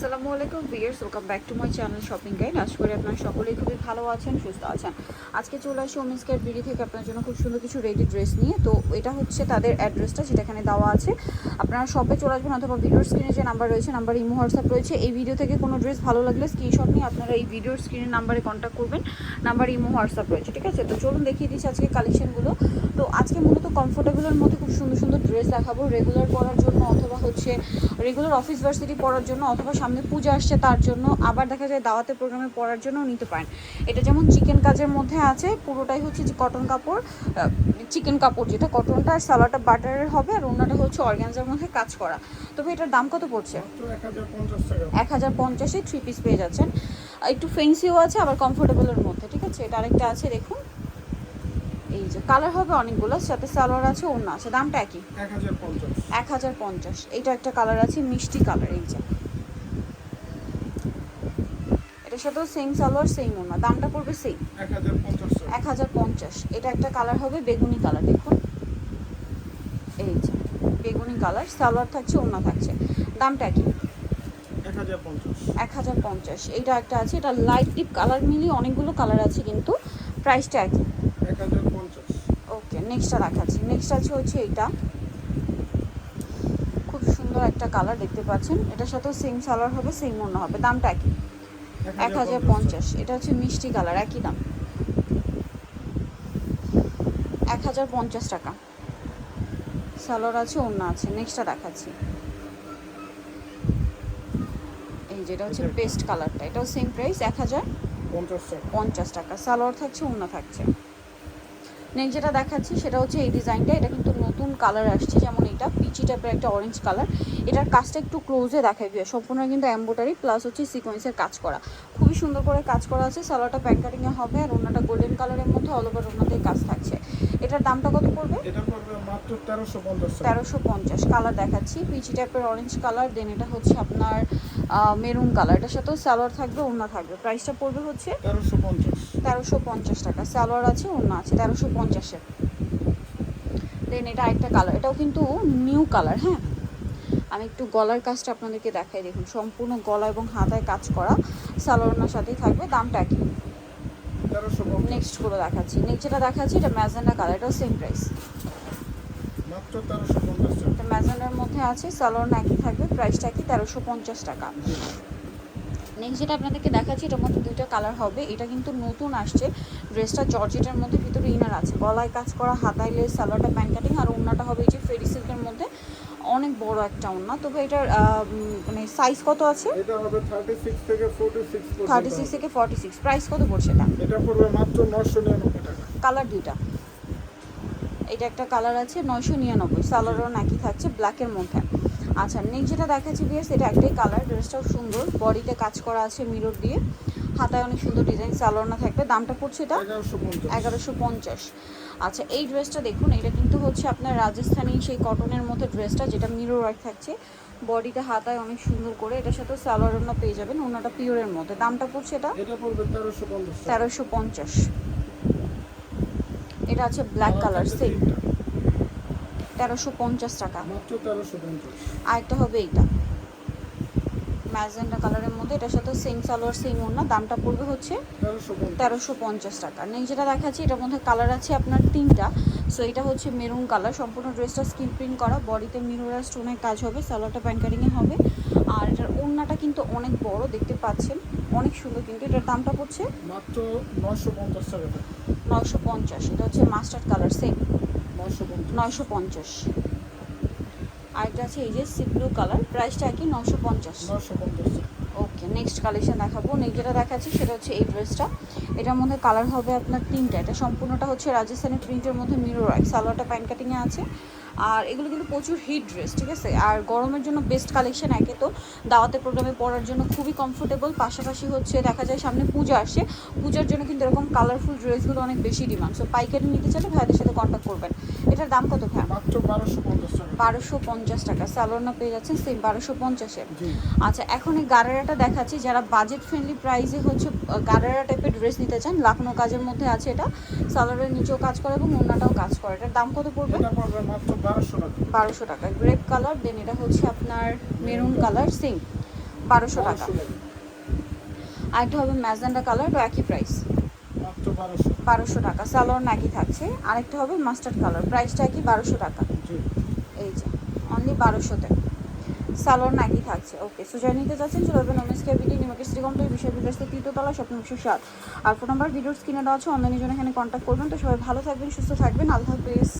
আসসালামু আলাইকুম viewers welcome back to my channel shopping guide আশা করি আপনারা সকলেই খুবই ভালো আছেন, সুস্থ আছেন। আজকে চলে আসি ওমেন্স কেয়ার বিডি থেকে আপনার জন্য খুব সুন্দর কিছু রেডি ড্রেস নিয়ে। তো এটা হচ্ছে তাদের অ্যাড্রেসটা যেটা এখানে দেওয়া আছে। আপনারা শপে চলে আসবেন, অথবা ভিডিওর স্ক্রিনে যে নাম্বার রয়েছে নাম্বার ইমো হোয়াটসঅ্যাপ রয়েছে, এই ভিডিও থেকে কোনো ড্রেস ভালো লাগলে স্ক্রিনশট নিয়ে আপনারা এই ভিডিওর স্ক্রিনের নাম্বারে কন্ট্যাক্ট করবেন। নাম্বার ইমো হোয়াটসঅ্যাপ রয়েছে, ঠিক আছে? তো চলুন দেখিয়ে দিচ্ছি আজকে কালেকশনগুলো তো আজকে মূলত কমফোর্টেবলের মধ্যে খুব সুন্দর সুন্দর ড্রেস দেখাবো। রেগুলার পরার জন্য অথবা হচ্ছে রেগুলার অফিস ভার্সিটি পরার জন্য অথবা সামনে পূজা আসছে তার জন্য। আবার দেখা যায় দাওয়াতে প্রোগ্রামে পরার জন্যও নিতে পারেন। এটা যেমন চিকেন কাজের মধ্যে আছে পুরোটাই হচ্ছে যে কটন কাপড় চিকেন কাপড় যেটা। কটনটা আর সালোয়ারটা বাটারের হবে আর অন্যটা হচ্ছে অর্গ্যানজার মধ্যে কাজ করা। তবে এটার দাম কত পড়ছে? এক হাজার পঞ্চাশে থ্রি পিস পেয়ে যাচ্ছেন। একটু ফেন্সিও আছে আবার কমফোর্টেবলের মধ্যে ঠিক আছে? এটা আরেকটা আছে দেখুন। এই যে কালার হবে অনেকগুলো সাথে সালোয়ার আছে অন্য আছে। দামটা একই? এক হাজার পঞ্চাশ। এইটা একটা কালার আছে মিষ্টি কালার এই যে। এটার সাথেও সেম সালোয়ার সেম ওনা দামটা পড়বে সেম এক হাজার পঞ্চাশ। এটা একটা কালার হবে বেগুনি কালার দেখুন। এই যে বেগুনি কালার সালোয়ার থাকছে ওনা থাকছে। দামটা কি? এক হাজার পঞ্চাশ। এইটা একটা আছে এটা লাইট ডিপ কালার মিলিয়ে অনেকগুলো কালার আছে কিন্তু প্রাইসটা একই। ওকে নেক্সটটা দেখাচ্ছি। নেক্সট আছে হচ্ছে এইটা। খুব সুন্দর একটা কালার দেখতে পাচ্ছেন। এটার সাথেও সেম সালোয়ার হবে সেম অন্য হবে। দামটা একই। এক হাজার পঞ্চাশ। এটা হচ্ছে মিষ্টি কালার একই দাম। এক হাজার পঞ্চাশ টাকা। সালোয়ার আছে অন্য আছে। নেক্সটটা দেখাচ্ছি। এই যেটা হচ্ছে পেস্ট কালারটা। এটাও সেম প্রাইস এক হাজার পঞ্চাশ টাকা। সালোয়ার থাকছে অন্য থাকছে। নেক্সট যেটা দেখাচ্ছি সেটা হচ্ছে এই ডিজাইনটা। এটা কিন্তু নতুন কালার আসছে যেমন এটা পিচি টাইপের একটা অরেঞ্জ কালার। এটার কাজটা একটু ক্লোজে দেখাই বিয়ে সম্পূর্ণ কিন্তু এম্বোটারি প্লাস হচ্ছে সিকোয়েন্সের কাজ করা। খুবই সুন্দর করে কাজ করা আছে। সালোয়ারটা প্যান্ট কাটিংয়ে হবে আর ওনাটা গোল্ডেন কালারের মধ্যে অল ওভার ওনাদের কাজ থাকছে। এটার দামটা কত পড়বে? তেরোশো পঞ্চাশ কালার দেখাচ্ছি। পিচি টাইপের অরেঞ্জ কালার দেন এটা হচ্ছে আপনার মেরুন কালার এটার সাথেও সালোয়ার থাকবে ওনা থাকবে। প্রাইসটা পড়বে হচ্ছে তেরোশো পঞ্চাশ টাকা। সালোয়ার আছে ওনা আছে তেরোশো পঞ্চাশে দেন এটা আরেকটা কালার এটাও কিন্তু নিউ কালার হ্যাঁ? আমি একটু গলার কাজটা আপনাদেরকে দেখাই দেখুন সম্পূর্ণ গলা এবং হাতায় কাজ করা সালোয়ারনার সাথেই থাকবে দামটা কি নেক্সটগুলো দেখাচ্ছি নেক্সট যেটা দেখাচ্ছি এটা ম্যাজেন্ডা কালার এটাও সেম প্রাইস এটা ম্যাজেন্ডার মধ্যে আছে সালোয়ার একই থাকবে প্রাইসটা কি তেরোশো পঞ্চাশ টাকা। নেক্সট যেটা আপনাদেরকে দেখাচ্ছি এটার মধ্যে দুইটা কালার হবে। এটা কিন্তু নতুন আসছে। ড্রেসটা জর্জেটের মধ্যে ভিতরে ইনার আছে। গলায় কাজ করা হাতায় লেস সালোয়ারটা প্যান্ট কাটিং আর ওড়নাটা হবে এই যে ফেরি সিল্কের মধ্যে। অনেক বড় একটা ওড়না। তবে এটার মানে সাইজ কত আছে? এটা হবে 36 থেকে 46 পর্যন্ত। থার্টি সিক্স থেকে ফর্টি সিক্স প্রাইস কত পড়ছে এটা? এটা পড়বে মাত্র 999 টাকা। কালার দুইটা। এটা একটা কালার আছে নয়শো নিরানব্বই। সালোয়ারও নাকি থাকছে ব্ল্যাকের মধ্যে। আচ্ছা নেক্সট যেটা দেখাচ্ছি বিয়ার্স এটা একটাই কালার ড্রেসটাও সুন্দর বডিতে কাজ করা আছে মিরর দিয়ে। হাতায় অনেক সুন্দর ডিজাইন সালোয়ার না থাকবে। দামটা পড়ছে এটা? 1150 এগারোশো পঞ্চাশ। আচ্ছা এই ড্রেসটা দেখুন এটা কিন্তু হচ্ছে আপনার রাজস্থানী সেই কটনের মধ্যে ড্রেসটা যেটা মিরর ওয়ার্ক থাকছে। বডিতে হাতায় অনেক সুন্দর করে এটার সাথে সালোয়ার ওনা পেয়ে যাবেন ওনাটা পিওরের মধ্যে দামটা পড়ছে এটা? এটা পড়বে 1350 টাকা তেরোশো পঞ্চাশ। এটা আছে ব্ল্যাক কালার সেম তেরোশো পঞ্চাশ টাকা। মাত্র 1350 আরেকটা হবে এইটা। ম্যাজেন্ডা কালারের মধ্যে এটার সাথে সেম সালোয়ার সেম ওড়না দামটা পড়বে হচ্ছে 1350 তেরোশো পঞ্চাশ টাকা। নেক্সট যেটা দেখাচ্ছি এটার মধ্যে কালার আছে আপনার তিনটা। সো এটা হচ্ছে মেরুন কালার সম্পূর্ণ ড্রেসটা স্কিন প্রিন্ট করা বডিতে মিরর স্টোনের কাজ হবে সালোয়ারটা প্যান্ট কাটিংয়ে হবে। আর এটার ওড়নাটা কিন্তু অনেক বড় দেখতে পাচ্ছেন অনেক সুন্দর কিন্তু। এটার দামটা পড়ছে মাত্র 950 টাকা। নয়শো পঞ্চাশ। এটা হচ্ছে মাস্টার্ড কালার সেম 950 নয়শো পঞ্চাশ। আরেকটা আছে এই যে সি ব্লু কালার প্রাইসটা কি নশো পঞ্চাশ। 950 নেক্সট কালেকশন দেখাবো। নেক্সট যেটা দেখাচ্ছি সেটা হচ্ছে এই ড্রেসটা এটার মধ্যে কালার হবে আপনার তিনটা। এটা সম্পূর্ণটা হচ্ছে রাজস্থানি প্রিন্টের মধ্যে মিরর রাইট সালোয়ারটা প্যান্ট কাটিংয়ে আছে। আর এগুলো কিন্তু প্রচুর হিট ড্রেস ঠিক আছে? আর গরমের জন্য বেস্ট কালেকশন একে তো। দাওয়াতে প্রোগ্রামে পরার জন্য খুবই কমফোর্টেবল পাশাপাশি হচ্ছে দেখা যায় সামনে পূজা আসে। পূজার জন্য কিন্তু এরকম কালারফুল ড্রেসগুলো অনেক বেশি ডিমান্ড সো পাইকারি নিতে চাইলে ভাইদের সাথে কন্ট্যাক্ট করবেন। এটার দাম কত ভাই মাত্র 1250 বারোশো পঞ্চাশ টাকা। সালোয়ার পেয়ে যাচ্ছেন সেম বারোশো পঞ্চাশে জি। আচ্ছা এখন এই গারারাটা দেখাচ্ছি যারা বাজেট ফ্রেন্ডলি প্রাইসে হচ্ছে গারারা টাইপের ড্রেস নিতে চান লাখনো কাজের মধ্যে আছে এটা সালোয়ারের নিচেও কাজ করে এবং অন্যটাও কাজ করে। এটার দাম কত পড়বে? এটা পড়বে মাত্র 1200 টাকা। বারোশো টাকা। গ্রেপ কালার দেন এটা হচ্ছে আপনার মেরুন কালার সেম বারোশো টাকা। টাকা। আরেকটা হবে ম্যাজেন্ডা কালার তো একই প্রাইস বারোশো। টাকা। সালোয়ার একই থাকছে। আরেকটা হবে মাস্টার্ড কালার প্রাইসটা একই বারোশো টাকা। জি। এই যে অনলি বারোশোতে। সালোয়ার নাকি থাকছে। ওকে সো যারা নিতে চাচ্ছেন চলে যাবেন ওমেন্স বিডি নিমাকে শ্রীকম তো এই বিষয় বিকাশ তৃতীয়তলা স্বপ্ন একশো সাত আর ফোন নাম্বার ভিডিওর স্ক্রিনে দেওয়া আছে অনলাইনের জন্য এখানে কন্ট্যাক্ট করবেন। তো সবাই ভালো থাকবেন, সুস্থ থাকবেন। আল্লাহ হাফিজ।